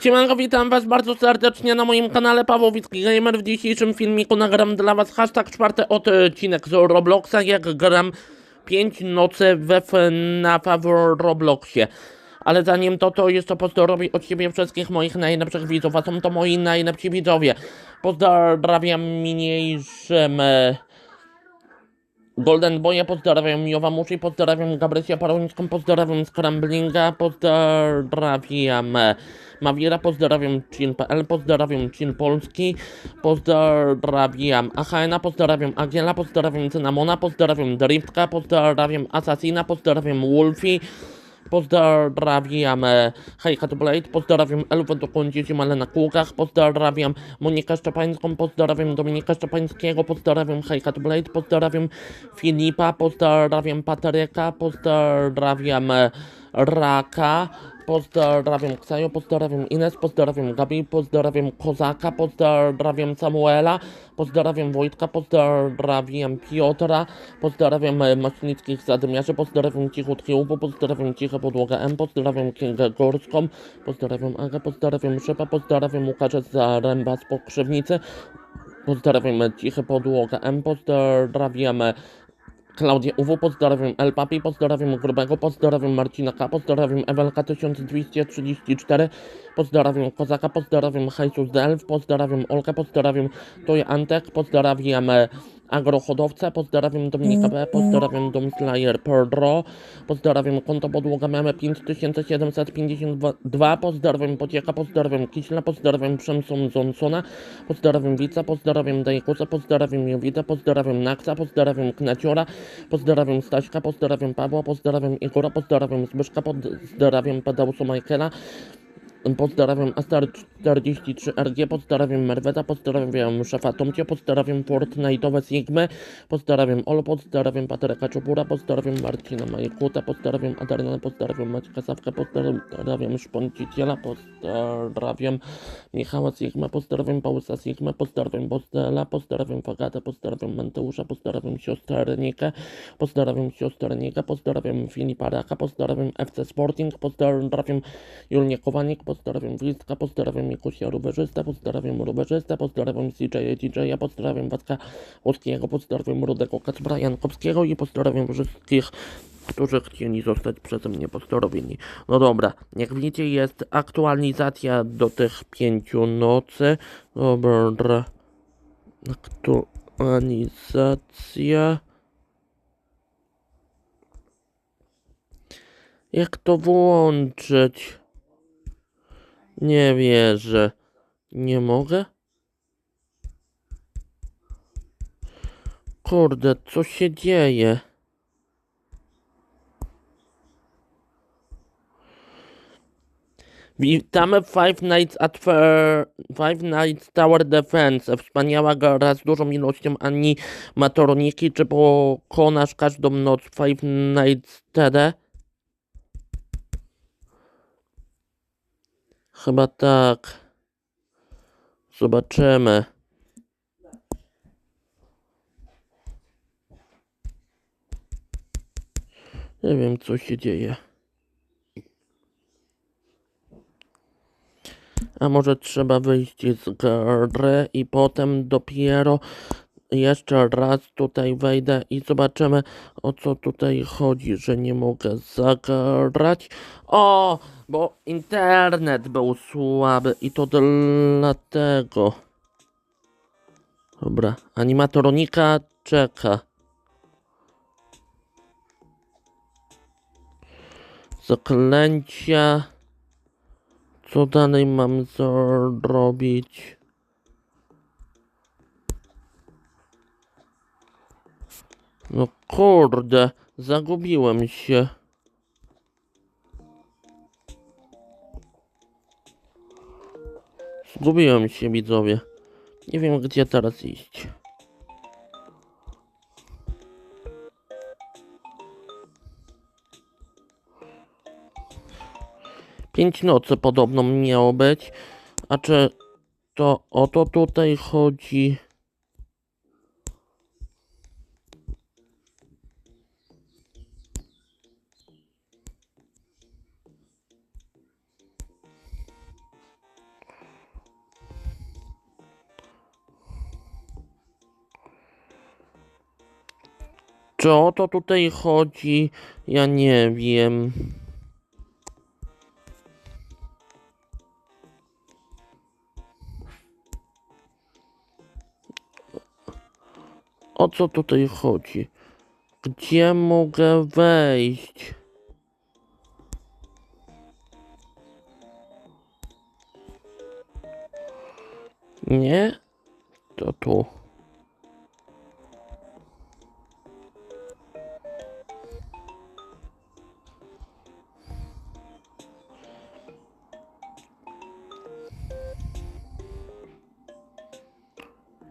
Siemanko, witam was bardzo serdecznie na moim kanale Pawłowicki Gamer. W dzisiejszym filmiku nagram dla was hashtag czwarty odcinek z Robloxa, jak gram 5 nocy we FNAFa w Robloxie. Ale zanim to, to jeszcze pozdrowię od siebie wszystkich moich najlepszych widzów, a są to moi najlepsi widzowie. Pozdrawiam mniejszym... E, Golden Boya, pozdrawiam Jowa Mushi, pozdrawiam Gabrysia Parońską, pozdrawiam Scramblinga, pozdrawiam Mawira, pozdrawiam Chin.pl, pozdrawiam Chin Polski, pozdrawiam AHN, pozdrawiam Agiela, pozdrawiam Cynamona, pozdrawiam Driftka, pozdrawiam Assassina, pozdrawiam Wolfie, Pozdrawiam e, Hejka Blade, pozdrawiam Elwę do Kądzieci Malena Kłukach, pozdrawiam Monikę Szczepańską, pozdrawiam Dominika Szczepańskiego, pozdrawiam Hejka Blade, pozdrawiam Filipa, pozdrawiam Patryka, pozdrawiam e, Raka, pozdrawiam Ksajo, pozdrawiam Ines, pozdrawiam Gabi, pozdrawiam Kozaka, pozdrawiam Samuela, pozdrawiam Wojtka, pozdrawiam Piotra, pozdrawiam e, Maśnickich Zadymiarzy, pozdrawiam Cichutki Ubu, pozdrawiam Ciche Podłoga M, pozdrawiam Kingę Górską, pozdrawiam Agę, pozdrawiam Szypa, pozdrawiam Łukasza Zaręba z Pokrzywnicy, pozdrawiam Ciche Podłoga M, pozdrawiam Klaudię UW, pozdrawiam El Papi, pozdrawiam Grubego, pozdrawiam Marcina K, pozdrawiam Ewelka 1234, pozdrawiam Kozaka, pozdrawiam Hajsus Delf, pozdrawiam Olkę, pozdrawiam Toy Antek, pozdrawiam Agrohodowcę, pozdrawiam Dominika B, pozdrawiam Domslayer Pedro, pozdrawiam Konto Podłoga Meme 5752, pozdrawiam Pocieka, pozdrawiam Kiśla, pozdrawiam Przemson Johnsona, pozdrawiam Wica, pozdrawiam Dajkusa, pozdrawiam Jowita, pozdrawiam Naksa, pozdrawiam Knaciora, pozdrawiam Staśka, pozdrawiam Pawła, pozdrawiam Igora, pozdrawiam Zbyszka, pozdrawiam Padausu Michaela, Pozdrawiam Astar 43 RG, pozdrawiam Merweta, pozdrawiam szefa Tomcie, pozdrawiam Fortnite'owe Sigmy, pozdrawiam Olo, pozdrawiam Patryka Czupura, pozdrawiam Marcina Majkuta, pozdrawiam Adarna, pozdrawiam Maćka Sawkę, pozdrawiam Szponciciela, pozdrawiam Michała Sigma, pozdrawiam Paulusa Sigma, pozdrawiam Bostela, pozdrawiam Fagatę, pozdrawiam Manteusza, pozdrawiam siostrnikę, pozdrawiam siostrnikę, pozdrawiam Filipa Raka, pozdrawiam FC Sporting, pozdrawiam Julię Kowanik, pozdrawiam Wistka, pozdrawiam Mikusia Rowerzysta, pozdrawiam Rowerzysta, pozdrawiam CJ DJ, pozdrawiam Wacka Łuskiego, pozdrawiam Rudego Kacpra Jankowskiego i pozdrawiam wszystkich, którzy chcieli zostać przeze mnie pozdrowieni. No dobra, jak widzicie jest aktualizacja do tych pięciu nocy. Dobra, aktualizacja. Jak to włączyć? Nie wierzę. Nie mogę? Kurde, co się dzieje? Witamy Five Nights at Fair, Five Nights Tower Defense. Wspaniała gra z dużą ilością animatroniki. Czy pokonasz każdą noc Five Nights TD? Chyba tak. Zobaczymy. Nie wiem, co się dzieje. A może trzeba wyjść z gry i potem dopiero jeszcze raz tutaj wejdę i zobaczymy o co tutaj chodzi, że nie mogę zagrać. O, bo internet był słaby i to dlatego. Dobra, animatronika czeka. Zaklęcia. Co dalej mam zrobić? No kurde, zagubiłem się. Zgubiłem się, widzowie. Nie wiem, gdzie teraz iść. Pięć nocy podobno miało być. A czy to o to tutaj chodzi? Czy o to tutaj chodzi? Ja nie wiem. O co tutaj chodzi? Gdzie mogę wejść? Nie? To tu.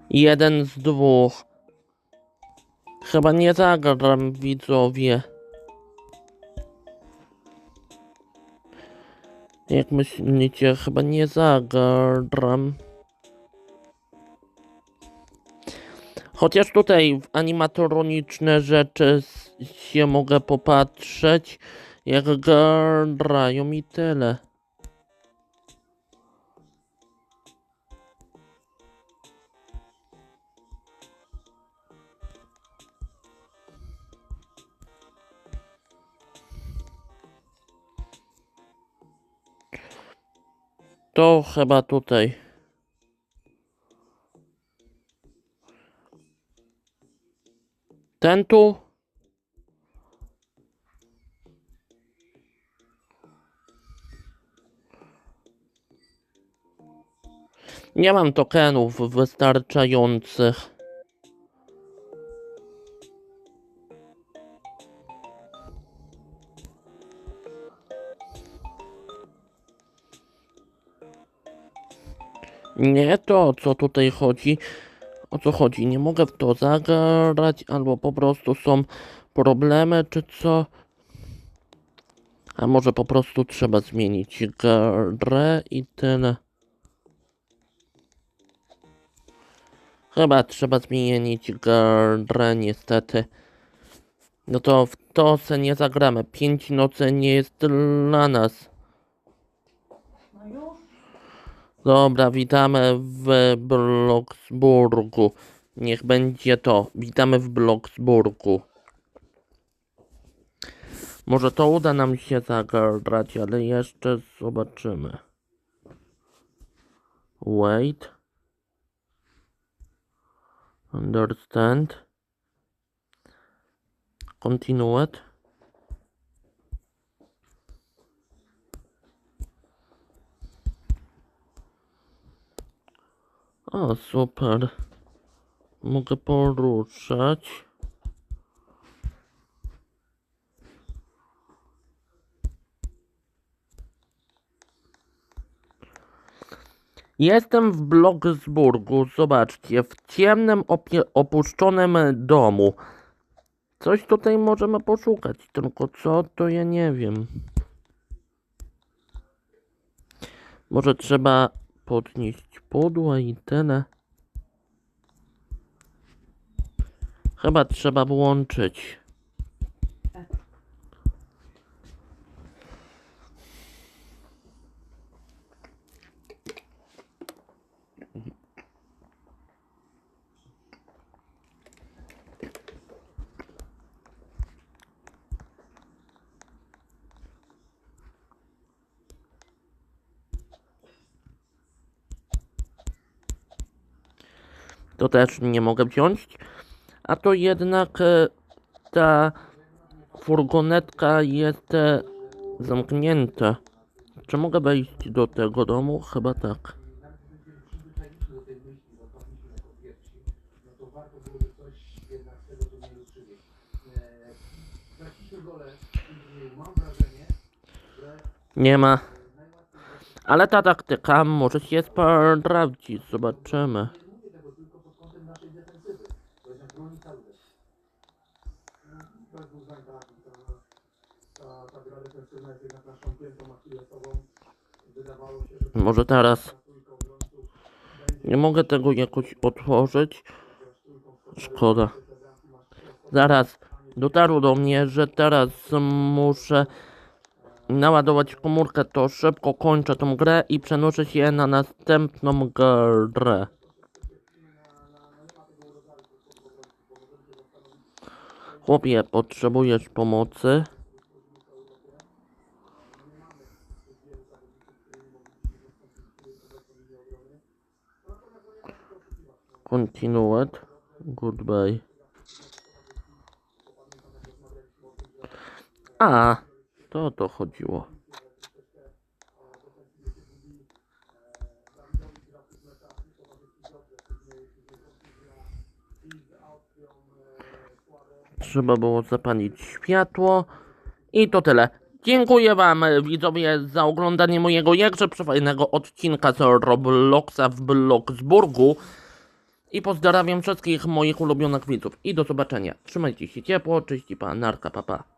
Jeden z dwóch. Chyba nie zagram, widzowie. Jak myślicie, chyba nie zagram. Chociaż tutaj w animatroniczne rzeczy się mogę popatrzeć, jak grają i tyle. To chyba tutaj. Ten tu? Nie mam tokenów wystarczających. Nie to, o co tutaj chodzi. O co chodzi? Nie mogę w to zagrać, albo po prostu są problemy, czy co? A może po prostu trzeba zmienić grę i tyle. Chyba trzeba zmienić grę, niestety. No to w to se nie zagramy. Pięć nocy nie jest dla nas. No już? Dobra, witamy w Bloksburgu. Niech będzie to. Witamy w Bloksburgu. Może to uda nam się zagrać, ale jeszcze zobaczymy. Wait. Understand. Continue. O, super. Mogę poruszać. Jestem w Bloksburgu, zobaczcie, w ciemnym, opuszczonym domu. Coś tutaj możemy poszukać, tylko co, to ja nie wiem. Może trzeba podnieść pudło i tyle. Chyba trzeba włączyć. To też nie mogę wziąć. A to jednak e, ta furgonetka jest e, zamknięta. Czy mogę wejść do tego domu? Chyba tak. Nie ma. Ale ta taktyka może się sprawdzić. Zobaczymy. Może teraz. Nie mogę tego jakoś otworzyć. Szkoda. Zaraz. Dotarło do mnie, że teraz muszę naładować komórkę, to szybko kończę tą grę i przenoszę się na następną grę. Chłopie, potrzebujesz pomocy? Continued. Goodbye. A, to o to chodziło. Trzeba było zapalić światło. I to tyle. Dziękuję wam widzowie za oglądanie mojego jakże przefajnego odcinka z Robloxa w Bloxburgu. I pozdrawiam wszystkich moich ulubionych widzów. I do zobaczenia. Trzymajcie się ciepło. Cześć i pa. Narka, papa. Pa.